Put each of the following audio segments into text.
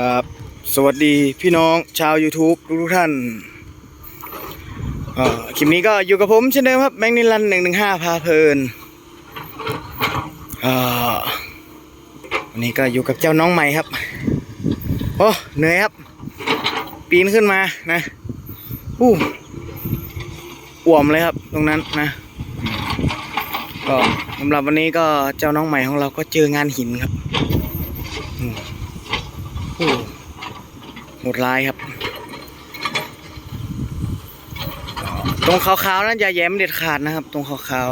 ครับ สวัสดีพี่น้องชาว YouTube ทุกทุกท่านคลิปนี้ก็อยู่กับผมเช่นเดิมครับแบงค์นิลันหนึ่งหนึ่งห้าพาเพลินอันนี้ก็อยู่กับเจ้าน้องใหม่ครับ โอ้เหนื่อยครับ ปีนขึ้นมานะอู้อ่วมเลยครับตรงนั้นนะก็สำหรับวันนี้ก็เจ้าน้องใหม่ของเราก็เจองานหินครับอืมอู้โหดร้ายครับ ตรงขาวๆนั้นอย่าแย้มเด็ดขาดนะครับ ตรงขาว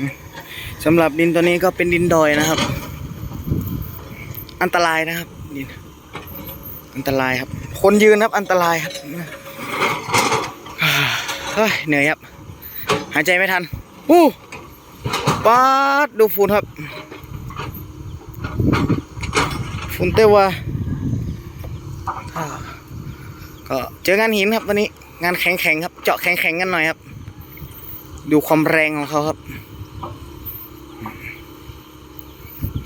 ๆสำหรับดินตัวนี้ก็เป็นดินดอยนะครับ อันตรายนะครับดินอันตรายครับ คนยืนครับ อันตรายครับเฮ้ยเหนื่อยครับ หายใจไม่ทันอู้ป๊าดดูฝุ่นครับฝุ่นเตวะอ่า ก็เจองานหินครับวันนี้งานแข็งๆครับ เจาะแข็งๆกันหน่อยครับ ดูความแรงของเขาครับ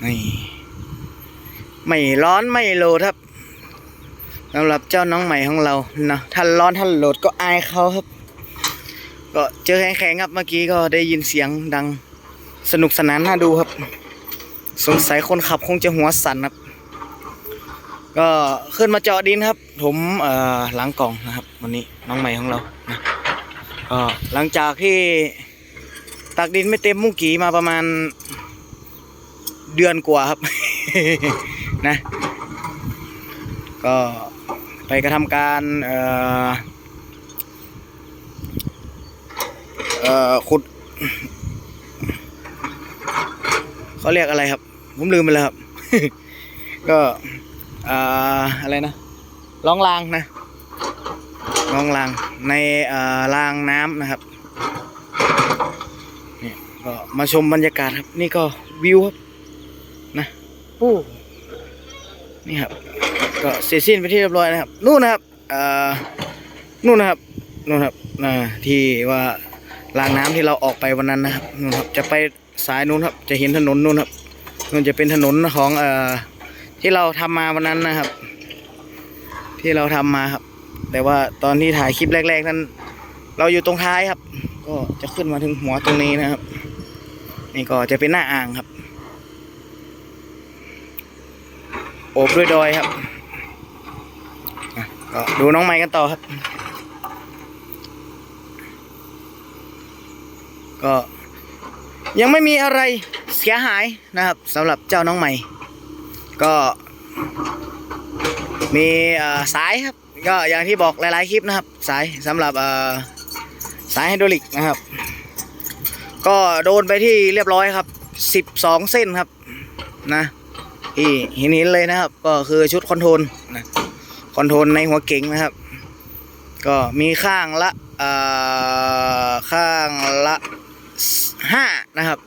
นี่ไม่ร้อนไม่โลดครับสำหรับเจ้าน้องใหม่ของเรานะท่านร้อนท่านโหลดก็อายเขาครับ ก็เจอแข็งๆครับเมื่อกี้ก็ได้ยินเสียงดังสนุกสนานน่าดูครับ สงสัยคนขับคงจะหัวสั่นครับ ก็ขึ้นมาเจาะดินครับ ผมเอ่อหลังกล่องนะครับ วันนี้น้องใหม่ของเรานะก็หลังจากที่ตักดินไม่เต็มมุ้งกีมาประมาณเดือนกว่าครับ นะ ก็ไปกระทำการขุดเขาเรียกอะไรครับ ผมลืมไปแล้วครับ ก็ อะไรนะล่องรางนะล่องรางในเอ่อรางน้ำนะครับนี่ก็มาชมบรรยากาศครับ นี่ก็วิวครับนะโอ้นี่ครับ ก็เสร็จสิ้นไปที่เรียบร้อยนะครับ นู่นนะครับนู่นนะครับนู่นครับที่ว่ารางน้ำที่เราออกไปวันนั้นนะครับนู่นครับจะไปสายนู้นครับจะเห็นถนนนู่นครับนู่นจะเป็นถนนของเอ่อ ที่เราทำมาวันนั้นนะครับ ที่เราทำมาครับ แต่ว่าตอนที่ถ่ายคลิปแรก ๆ นั้น เราอยู่ตรงท้ายครับ ก็จะขึ้นมาถึงหัวตรงนี้นะครับ นี่ก็จะเป็นหน้าอ่างครับ โอบด้วยดอยครับก็ดูน้องไม้กันต่อครับ ก็ยังไม่มีอะไรเสียหายนะครับสำหรับเจ้าน้องใหม่ ก็มีสายครับ ก็อย่างที่บอกหลายๆคลิปนะครับ สายสำหรับสายไฮดรอลิกนะครับ ก็โดนไปที่เรียบร้อยครับ 12 เส้นครับนะที่เห็นเห็นเลยนะครับ ก็คือชุดคอนโทรลนะคอนโทรลในหัวเก๋งนะครับ ก็มีข้างละข้างละห้านะครับ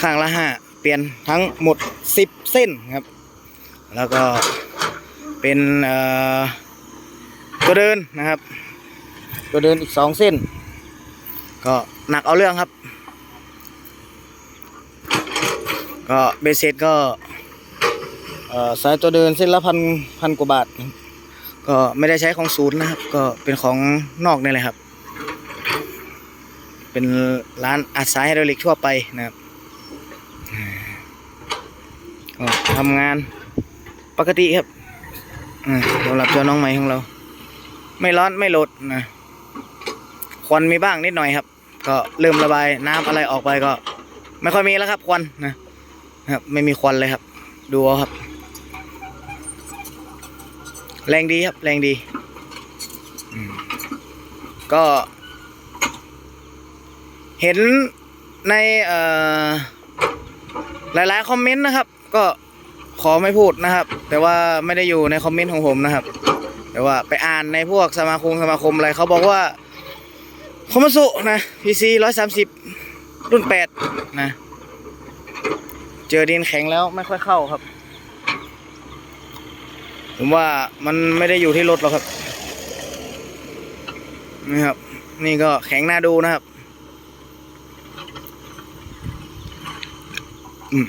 ข้างละห้า เปลี่ยนทั้งหมดสิบเส้นครับ แล้วก็เป็นตัวเดินนะครับ ตัวเดินอีกสองเส้น ก็หนักเอาเรื่องครับ ก็เบสเซ็ตก็สายตัวเดินเส้นละพันพันกว่าบาท ก็ไม่ได้ใช้ของศูนย์นะครับ ก็เป็นของนอกนี่แหละครับ เป็นร้านอัดสายไฮดรอลิกทั่วไปนะครับ ทำงานปกติครับสำหรับเจ้าน้องใหม่ของเรา ไม่ร้อนไม่ลดนะควันมีบ้างนิดหน่อยครับ ก็เริ่มระบายน้ำอะไรออกไปก็ ไม่ค่อยมีแล้วครับควันนะครับ ไม่มีควันเลยครับ ดูเอาครับ แรงดีครับ แรงดีก็ เห็นในหลายๆคอมเมนต์นะครับ ก็ขอไม่พูดนะครับ แต่ว่าไม่ได้อยู่ในคอมเมนต์ของผมนะครับ แต่ว่าไปอ่านในพวกสมาคมสมาคมอะไรเขาบอกว่าคอมมัสุนะ PC ร้อยสามสิบรุ่นแปดนะ เจอดินแข็งแล้วไม่ค่อยเข้าครับ ผมว่ามันไม่ได้อยู่ที่รถหรอกครับนี่ครับ นี่ก็แข็งน่าดูนะครับ อืม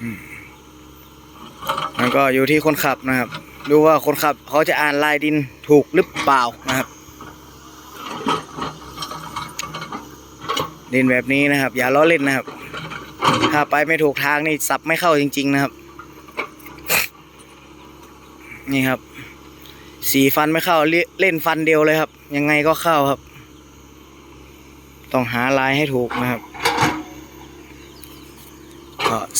อืมมัน ก็อยู่ที่คนขับนะครับ ดูว่าคนขับเขาจะอ่านลายดินถูกหรือเปล่านะครับ ดินแบบนี้นะครับ อย่าล้อเล่นนะครับ ถ้าไปไม่ถูกทางนี่สับไม่เข้าจริง ๆนะครับ นี่ครับ สีฟันไม่เข้าเลเล่นฟันเดียวเลยครับ ยังไงก็เข้าครับ ต้องหาลายให้ถูกนะครับ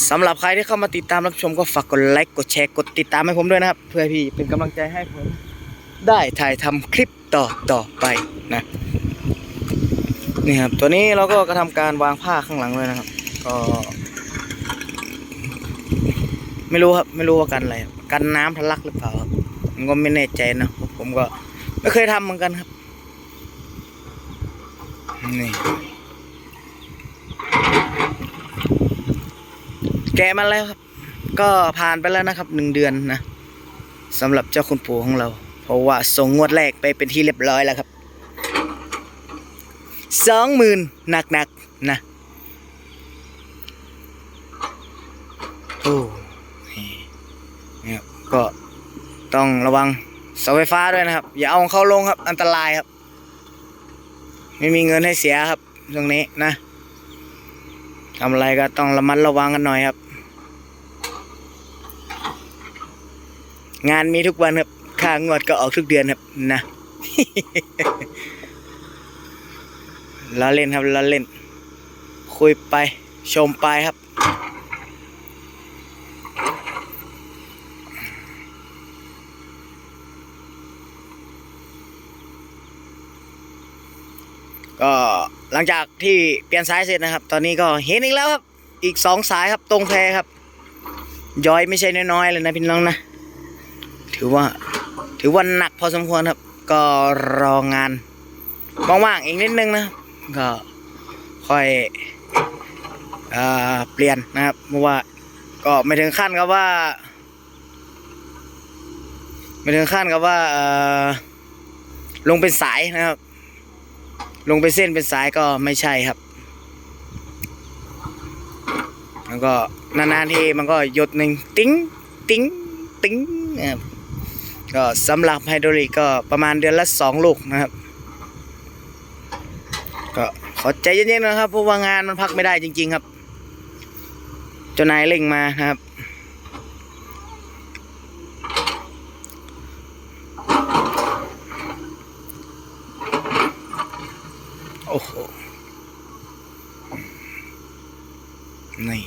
สำหรับใครที่เข้ามาติดตามรับชมก็ฝากกดไลค์กดแชร์กดติดตามให้ผมด้วยนะครับ เพื่อพี่เป็นกำลังใจให้ผม ได้ถ่ายทำคลิปต่อต่อไปนะนี่ครับตัวนี้เราก็กระทำการวางผ้าข้างหลังเลยนะครับ ก็ ไม่รู้ครับ ไม่รู้ว่ากันอะไรกันน้ำทะลักหรือเปล่าครับผมก็ไม่แน่ใจนะผมก็ไม่เคยทำเหมือนกันครับนี่ แกะมาแล้วครับ ก็ผ่านไปแล้วนะครับหนึ่งเดือนนะสำหรับเจ้าคุณปู่ของเรา เพราะว่าส่งงวดแรกไปเป็นที่เรียบร้อยแล้วครับสองหมื่นหนักหนักๆนะโอ้นี่นี่ครับก็ต้องระวังเสาไฟฟ้าด้วยนะครับ อย่าเอาของเข้าลงครับ อันตรายครับ ไม่มีเงินให้เสียครับ ตรงนี้นะทำอะไรก็ต้องระมัดระวังกันหน่อยครับ งานมีทุกวันครับค่างวดก็ออกทุกเดือนครับนะล้อเล่นครับล้อเล่น คุยไปชมไปครับ ก็หลังจากที่เปลี่ยนสายเสร็จนะครับ ตอนนี้ก็เห็นอีกแล้วครับ อีกสองสายครับตรงแพครับ ย้อยไม่ใช่น้อยๆเลยนะพี่น้องนะ ถือว่า ถือว่าหนักพอสมควรครับ ก็รองานว่างๆอีกนิดนึงนะก็ค่อยเอเปลี่ยนนะครับเพราะว่าก็ไม่ถึงขั้นกับว่า ไม่ถึงขั้นกับว่าเออลงเป็นสายนะครับ ลงเป็นเส้นเป็นสายก็ไม่ใช่ครับแล้วก็นานๆทีมันก็หยดหนึ่งติ้งติ้งติ้งนะครับ ก็สำหรับไฮโดรลิกก็ประมาณเดือนละสองลูกนะครับ ก็ขอใจเย็นๆนะครับเพราะว่างานมันพักไม่ได้จริง ๆ ครับเจ้านายเร่งมานะครับโอ้โหนี่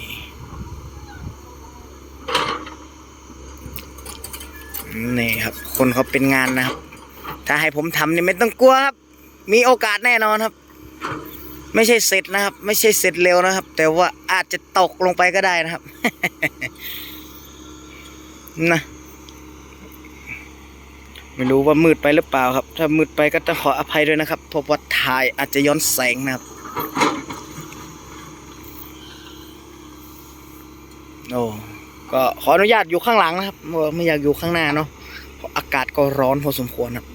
นี่ คนเขาเป็นงานนะครับ ถ้าให้ผมทำนี่ไม่ต้องกลัวครับ มีโอกาสแน่นอนครับ ไม่ใช่เสร็จนะครับ ไม่ใช่เสร็จเร็วนะครับ แต่ว่าอาจจะตกลงไปก็ได้นะครับ นะไม่รู้ว่ามืดไปหรือเปล่าครับ ถ้ามืดไปก็ต้องขออภัยด้วยนะครับเพราะว่าถ่ายอาจจะย้อนแสงนะครับ โอ้ก็ขออนุญาตอยู่ข้างหลังนะครับไม่อยากอยู่ข้างหน้าเนาะากาศก็ร้อนพอสมควรครับ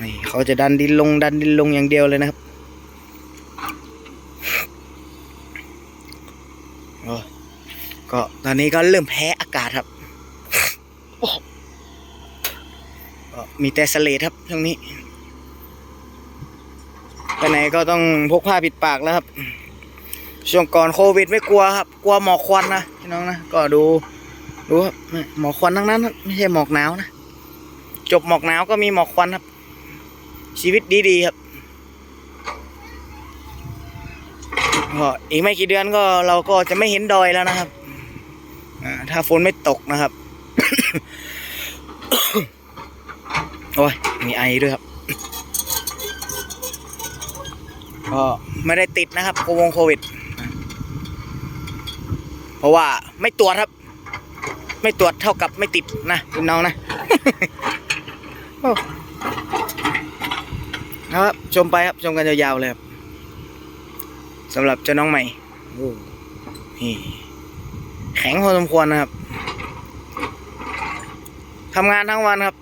นี่เขาจะดันดินลงดันดินลงอย่างเดียวเลยนะครับก็ตอนนี้ก็เริ่มแพ้อากาศครับมีแต่สเลดครับช่วงนี้ไปไหนก็ต้องพกผ้าปิดปากแล้วครับ ช่วงก่อนโควิดไม่กลัวครับ กลัวหมอกควันนะพี่น้องนะ ก็ดู ดูครับหมอกควันทั้งนั้น ไม่ใช่หมอกหนาวนะ จบหมอกหนาวก็มีหมอกควันครับ ชีวิตดีๆครับก็อีกไม่กี่เดือนก็เราก็จะไม่เห็นดอยแล้วนะครับถ้าฝนไม่ตกนะครับโอ้ยมีไอด้วยครับก็ไม่ได้ติดนะครับโควงโควิด เพราะว่าไม่ตรวจครับ ไม่ตรวจเท่ากับไม่ติดนะพี่น้องนะ ครับชมไปครับชมกันยาวๆเลยครับสำหรับเจ้าน้องใหม่โอ้นี่แข็งพอสมควรนะครับทำงานทั้งวันครับ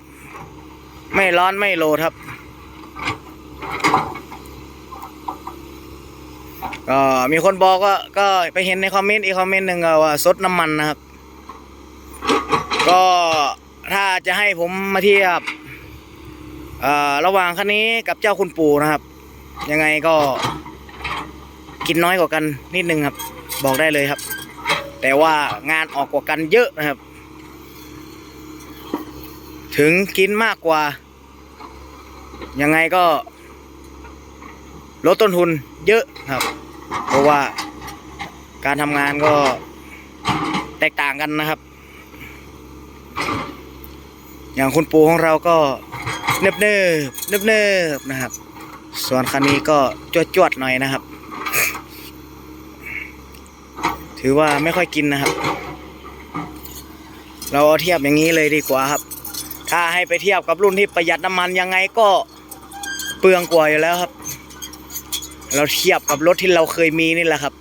ไม่ร้อนไม่โลดครับ ก็มีคนบอกก็ก็ไปเห็นในคอมเมนต์อีกคอมเมนต์หนึ่งว่าซดน้ำมันนะครับ ก็ถ้าจะให้ผมมาเทียบ ระหว่างคันนี้กับเจ้าคุณปู่นะครับ ยังไงก็กินน้อยกว่ากันนิดนึงครับ บอกได้เลยครับ แต่ว่างานออกกว่ากันเยอะนะครับ ถึงกินมากกว่า ยังไงก็ ลดต้นทุนเยอะครับ เพราะว่าการทำงานก็แตกต่างกันนะครับ อย่างคุณปู่ของเราก็ เนิบเนิบเนิบเนิบๆนะครับ ส่วนคันนี้ก็จวดจวดๆหน่อยนะครับ ถือว่าไม่ค่อยกินนะครับ เราเทียบอย่างนี้เลยดีกว่าครับ ถ้าให้ไปเทียบกับรุ่นที่ประหยัดน้ำมันยังไงก็เปลืองกว่าอยู่แล้วครับ เราเทียบกับรถที่เราเคยมีนี่แหละครับ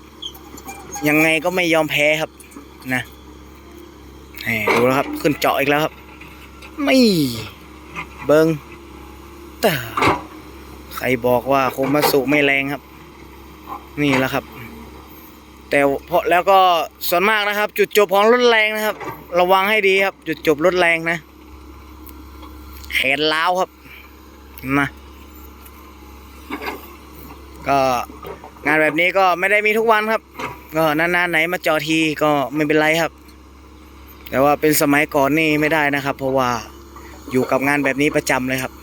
ยังไงก็ไม่ยอมแพ้ครับนะแหมดูแล้วครับ ขึ้นเจาะอีกแล้วครับ ไม่ เบิงแต่ใครบอกว่าโคมาสุไม่แรงครับ นี่แหละครับ แต่เพราะแล้วก็ส่วนมากนะครับ จุดจบของรถแรงนะครับ ระวังให้ดีครับ จุดจบรถแรงนะ แขนล้าวครับนะก็งานแบบนี้ก็ไม่ได้มีทุกวันครับ ก็นานๆไหนมาจอทีก็ไม่เป็นไรครับ แต่ว่าเป็นสมัยก่อนนี่ไม่ได้นะครับ เพราะว่า อยู่กับงานแบบนี้ประจำเลยครับ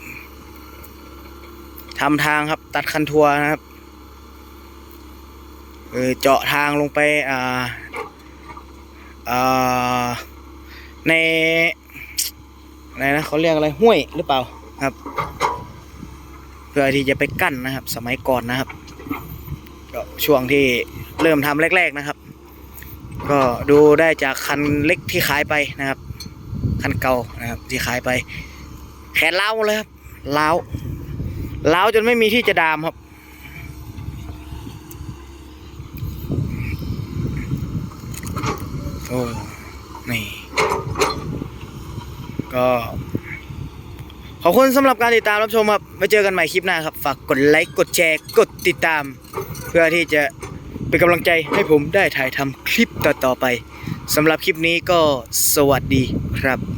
ทำทางครับตัดคันทัวร์นะครับเจาะทางลงไปอ่าอ่าในอะไรนะเขาเรียกอะไรห้วยหรือเปล่าครับ เพื่อที่จะไปกั้นนะครับ สมัยก่อนนะครับก็ช่วงที่เริ่มทำแรก ๆนะครับ ก็ดูได้จากคันเล็กที่ขายไปนะครับ คันเก่านะครับที่ขายไป แขนเล้าหมดเลยครับเล้าเล้าจนไม่มีที่จะดามครับ โอ้นี่ ก็ขอบคุณสำหรับการติดตามรับชมครับไว้เจอกันใหม่คลิปหน้าครับ ฝากกดไลค์กดแชร์ กดติดตาม เพื่อที่จะเป็นกำลังใจให้ผมได้ถ่ายทำคลิปต่อๆไปสำหรับคลิปนี้ก็สวัสดีครับ